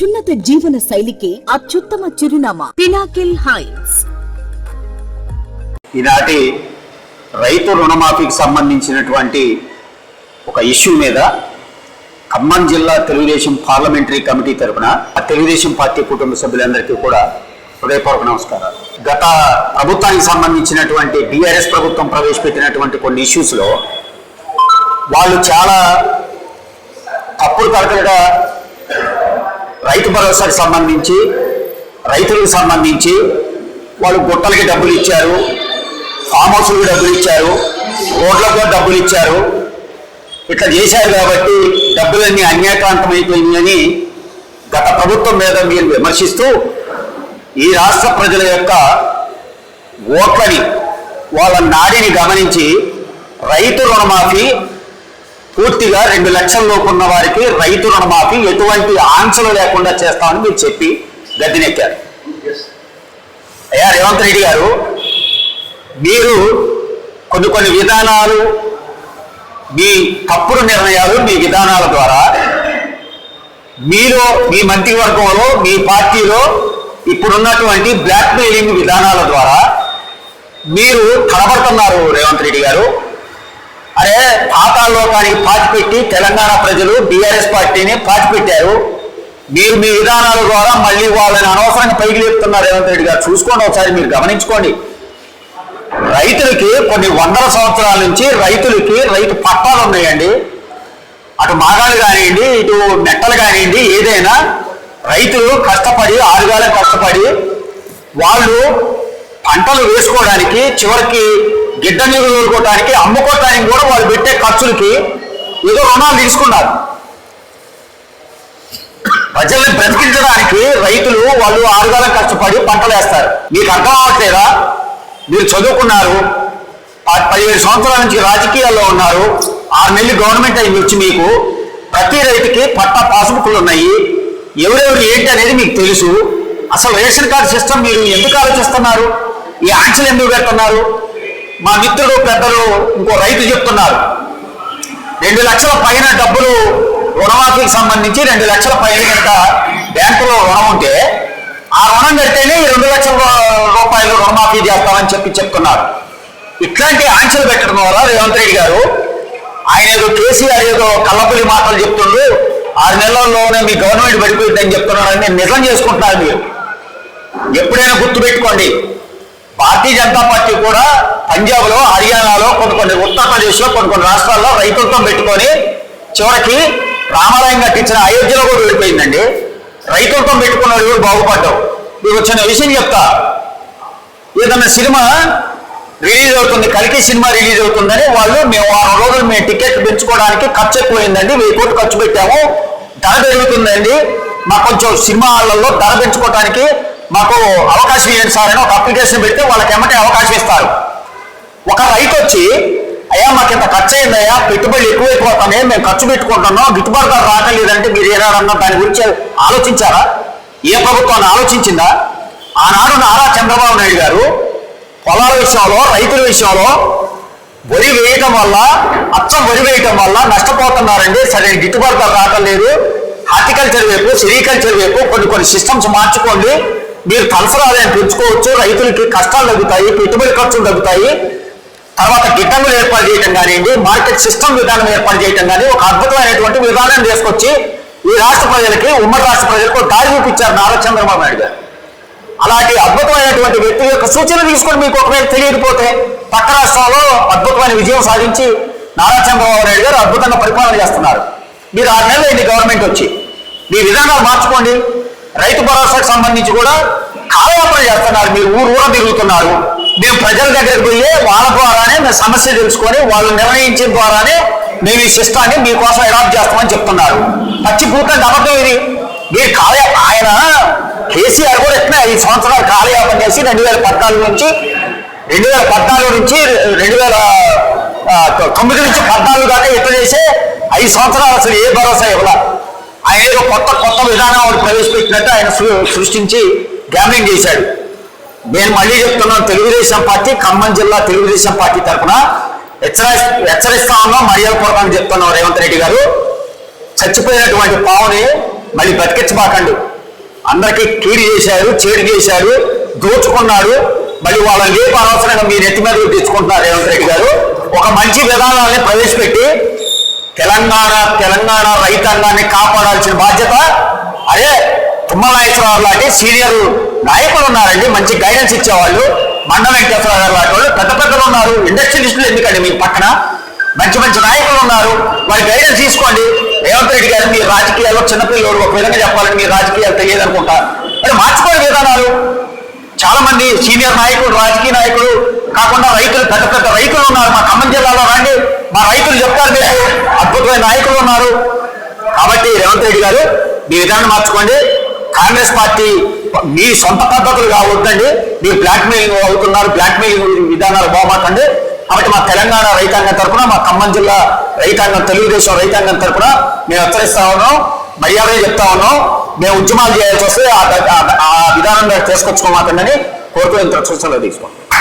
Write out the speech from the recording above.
అత్యున్నత జీవన శైలికి అత్యుత్తమ చిరునామా. పినాకిల్ హైట్స్ ఈనాటి రైతు రుణమాఫీకి సంబంధించినటువంటి ఒక ఇష్యూ మీద ఖమ్మం జిల్లా తెలుగుదేశం పార్లమెంటరీ కమిటీ తరపున ఆ తెలుగుదేశం పార్టీ కుటుంబ సభ్యులందరికీ కూడా హృదయపూర్వక నమస్కారాలు. గత ప్రభుత్వానికి సంబంధించినటువంటి బీఆర్ఎస్ ప్రభుత్వం ప్రవేశపెట్టినటువంటి కొన్ని ఇష్యూస్లో వాళ్ళు చాలా తప్పుడు తరగతిగా రైతు భరోసాకి సంబంధించి రైతులకు సంబంధించి వాళ్ళు గుట్టలకి డబ్బులు ఇచ్చారు ఫామ్ హౌస్లకు డబ్బులు ఇచ్చారు రోడ్లకు డబ్బులు ఇచ్చారు. ఇట్లా చేశారు కాబట్టి డబ్బులన్నీ అన్యాక్రాంతమైపోయిందని గత ప్రభుత్వం మీద మీరు విమర్శిస్తూ ఈ రాష్ట్ర ప్రజల యొక్క ఓట్లని వాళ్ళ నాడిని గమనించి రైతు రుణమాఫీ పూర్తిగా రెండు లక్షల లోపు ఉన్న వారికి రైతు రుణమాఫీ ఎటువంటి ఆంక్షలు లేకుండా చేస్తామని మీరు చెప్పి గద్దెనెక్కారు. అయ్యా రేవంత్ రెడ్డి గారు మీరు కొన్ని కొన్ని విధానాలు మీ తప్పుడు నిర్ణయాలు మీ విధానాల ద్వారా మీలో మీ మంత్రివర్గంలో మీ పార్టీలో ఇప్పుడున్నటువంటి బ్లాక్ మెయిలింగ్ విధానాల ద్వారా మీరు కనబడుతున్నారు రేవంత్ రెడ్డి గారు. అరే పాతాల్లోకానికి పాచిపెట్టి తెలంగాణ ప్రజలు బీఆర్ఎస్ పార్టీని పాచిపెట్టారు. మీరు మీ విధానాల ద్వారా మళ్ళీ వాళ్ళని అనవసరంగా పైకి లేపుతున్నారు రేవంత్ రెడ్డి గారు. చూసుకోండి ఒకసారి మీరు గమనించుకోండి. రైతులకి కొన్ని వందల సంవత్సరాల నుంచి రైతులకి రైతు పట్టాలు ఉన్నాయండి. అటు మాగాలు కానివ్వండి ఇటు మెట్టలు కానివ్వండి ఏదైనా రైతులు కష్టపడి ఆరుగాలం కష్టపడి వాళ్ళు పంటలు వేసుకోవడానికి చివరికి గిడ్డ నీరు తోలుకోవడానికి అమ్ముకోవటానికి కూడా వాళ్ళు పెట్టే ఖర్చులకి ఏదో రుణాలు తీసుకున్నారు. ప్రజల్ని బ్రతికించడానికి రైతులు వాళ్ళు ఆరుగాలం కష్టపడి పంటలు వేస్తారు. మీకు అర్థం అవట్లేదా మీరు చదువుకున్నారు పదిహేడు సంవత్సరాల నుంచి రాజకీయాల్లో ఉన్నారు ఆరు నెలలు గవర్నమెంట్ అయింది వచ్చి మీకు ప్రతి రైతుకి పట్టా పాస్బుక్లు ఉన్నాయి. ఎవరెవరు ఏంటి అనేది మీకు తెలుసు. అసలు రేషన్ కార్డు సిస్టమ్ మీరు ఎందుకు ఆలోచిస్తున్నారు? ఈ ఆంక్షలు ఎందుకు పెడుతున్నారు? మా మిత్రుడు పెద్దలు ఇంకో రైతు చెప్తున్నారు. రెండు లక్షల పైన డబ్బులు రుణమాఫీకి సంబంధించి రెండు లక్షల పైన కనుక బ్యాంకులో రుణం ఉంటే ఆ రుణం కడితేనే ఈ రెండు లక్షల రూపాయలు రుణమాఫీ చేస్తామని చెప్పి చెప్తున్నారు. ఇట్లాంటి ఆంక్షలు పెట్టడం ద్వారా రేవంత్ రెడ్డి గారు ఆయన ఏదో కేసీఆర్ ఏదో కళ్ళపులి మాటలు చెప్తుండు ఆరు నెలల్లోనే మీ గవర్నమెంట్ పడిపోయిందని చెప్తున్నారని నేను నిజం చేసుకుంటున్నారు మీరు ఎప్పుడైనా గుర్తుపెట్టుకోండి. భారతీయ జనతా పార్టీ కూడా పంజాబ్లో హర్యానాలో కొన్ని కొన్ని ఉత్తరప్రదేశ్లో కొన్ని కొన్ని రాష్ట్రాల్లో రైతులతో పెట్టుకొని చివరికి రామాలయం కట్టించిన అయోధ్యలో కూడా వెళ్ళిపోయిందండి. రైతులతో పెట్టుకున్నారు కూడా బాగుపడ్డావు మీకు వచ్చిన విషయం చెప్తా. ఏదన్నా సినిమా రిలీజ్ అవుతుంది కలికి సినిమా రిలీజ్ అవుతుందని వాళ్ళు మేము వారం రోజులు మేము టికెట్ పెంచుకోవడానికి ఖర్చు ఎక్కువైందండి వెయ్యి కోట్లు ఖర్చు పెట్టాము. ధర పెరుగుతుందండి. మాకు కొంచెం సినిమా హాళ్ళల్లో ధర పెంచుకోవడానికి మాకు అవకాశం ఇవ్వండి సార్ అని ఒక అప్లికేషన్ పెడితే వాళ్ళకి ఎమ్మటే అవకాశం ఇస్తారు. ఒక రైతు వచ్చి అయ్యా మాకు ఇంత ఖర్చు అయిందయ్యా పెట్టుబడులు ఎక్కువైపోతానే మేము ఖర్చు పెట్టుకుంటున్నాం గిట్టుబాటు ధర రాకలేదంటే మీరు ఏనాడన్నా దాని గురించి ఆలోచించారా? ఏ ప్రభుత్వాన్ని ఆలోచించిందా? ఆనాడు నారా చంద్రబాబు నాయుడు గారు పొలాల విషయంలో రైతుల విషయంలో వరి వేయటం వల్ల అచ్చం వరి వేయటం వల్ల నష్టపోతున్నారండి. సరైన గిట్టుబాటు ధర రావటం లేదు హార్టికల్చర్ వైపు సెరికల్చర్ వైపు కొన్ని కొన్ని సిస్టమ్స్ మార్చుకోండి. మీరు తలసరి ఆదాయం పెంచుకోవచ్చు రైతులకి కష్టాలు తగ్గుతాయి పెట్టుబడి ఖర్చులు తగ్గుతాయి. తర్వాత గిడ్డంగులు ఏర్పాటు చేయడం కానివ్వండి మార్కెట్ సిస్టమ్ విధానం ఏర్పాటు చేయడం కానీ ఒక అద్భుతమైనటువంటి విధానం తీసుకొచ్చి ఈ రాష్ట్ర ప్రజలకి ఉమ్మడి రాష్ట్ర ప్రజలకు దారి చూపించారు నారా చంద్రబాబు నాయుడు గారు. అలాంటి అద్భుతమైనటువంటి వ్యక్తి యొక్క సూచనలు తీసుకొని మీకు ఒకవేళ తెలియకపోతే పక్క రాష్ట్రాల్లో అద్భుతమైన విజయం సాధించి నారా చంద్రబాబు నాయుడు గారు అద్భుతంగా పరిపాలన చేస్తున్నారు. మీరు ఆరు నెలలు అయింది గవర్నమెంట్ వచ్చి. మీ విధానాలు మార్చుకోండి. రైతు భరోసాకు సంబంధించి కూడా కాలయాపన చేస్తున్నారు. మీరు ఊరు ఊర తిరుగుతున్నారు. మేము ప్రజల దగ్గరికి పోయి వాళ్ళ ద్వారానే మేము సమస్య తెలుసుకొని వాళ్ళు నిర్ణయించిన ద్వారానే మేము ఈ సిస్టాన్ని మీకోసం అడాప్ట్ చేస్తామని చెప్తున్నారు. పచ్చి పూర్తి అబద్ధం ఇది. మీరు కాలయా ఆయన కేసీఆర్ కూడా ఎట్లా ఐదు సంవత్సరాలు కాలయాపన చేసి రెండు వేల పద్నాలుగు నుంచి రెండు వేల పద్నాలుగు నుంచి రెండు వేల తొమ్మిది నుంచి పద్నాలుగు దాకా ఎట్లా చేసే ఐదు సంవత్సరాలు అసలు ఏ భరోసా ఇవ్వాలి. ఆయన ఏదో కొత్త కొత్త విధానం ఒకటి ప్రవేశపెట్టినట్టు ఆయన సృష్టించి గ్యామ్లింగ్ చేశాడు. నేను మళ్ళీ చెప్తున్నాను తెలుగుదేశం పార్టీ ఖమ్మం జిల్లా తెలుగుదేశం పార్టీ తరఫున హెచ్చరి హెచ్చరిస్తా ఉన్నాం మర్యాదపూర్వకంగా చెప్తున్నాం రేవంత్ రెడ్డి గారు. చచ్చిపోయినటువంటి పావుని మళ్ళీ బతికించబాకండు అందరికీ కీడి చేశారు చేడు చేశారు దోచుకున్నాడు మళ్ళీ వాళ్ళని లేపు అనవసరంగా మీరు ఎత్తి మీద తెచ్చుకుంటున్నారు రేవంత్ రెడ్డి గారు. ఒక మంచి విధానాన్ని ప్రవేశపెట్టి తెలంగాణ తెలంగాణ రైతాంగాన్ని కాపాడాల్సిన బాధ్యత అదే తుమ్మలాయేశ్వరరావు లాంటి సీనియర్ నాయకులు ఉన్నారండి మంచి గైడెన్స్ ఇచ్చేవాళ్ళు. మండ వెంకటేశ్వర గారు లాంటి వాళ్ళు పెద్ద పెద్దలు ఉన్నారు. ఇండస్ట్రియలిస్టులు ఎందుకండి మీ పక్కన? మంచి మంచి నాయకులు ఉన్నారు. వారి గైడెన్స్ తీసుకోండి. రేవంత్ రెడ్డి గారు మీ రాజకీయాల్లో చిన్నపిల్లలు ఒక విధంగా చెప్పాలని మీ రాజకీయాలు తెలియదు అనుకుంటా మరి మార్చుకోని విధానాలు. చాలా మంది సీనియర్ నాయకులు రాజకీయ నాయకులు కాకుండా రైతులు పెద్ద పెద్ద రైతులు ఉన్నారు. మా ఖమ్మం జిల్లాలో రండి. మా రైతులు చెప్తారు మీకు అద్భుతమైన నాయకులు ఉన్నారు. కాబట్టి రేవంత్ రెడ్డి గారు మీ విధానం మార్చుకోండి. కాంగ్రెస్ పార్టీ మీ సొంత పద్ధతులు కావద్దండి. మీ బ్లాక్మెయిలింగ్ అవుతున్నారు. బ్లాక్మెయిలింగ్ విధానాలు బాగుమాకండి కాబట్టి మా తెలంగాణ రైతాంగం తరఫున మా ఖమ్మం జిల్లా రైతాంగం తెలుగుదేశం రైతాంగం తరఫున మేము హెచ్చరిస్తా ఉన్నాం. మర్యాద చెప్తా ఉన్నాం. మేము ఉద్యమాలు చేయాల్సి వస్తే ఆ- విధానం తీసుకొచ్చుకోమాకండి కోరుకుని ఇంత సూచనలు తీసుకోండి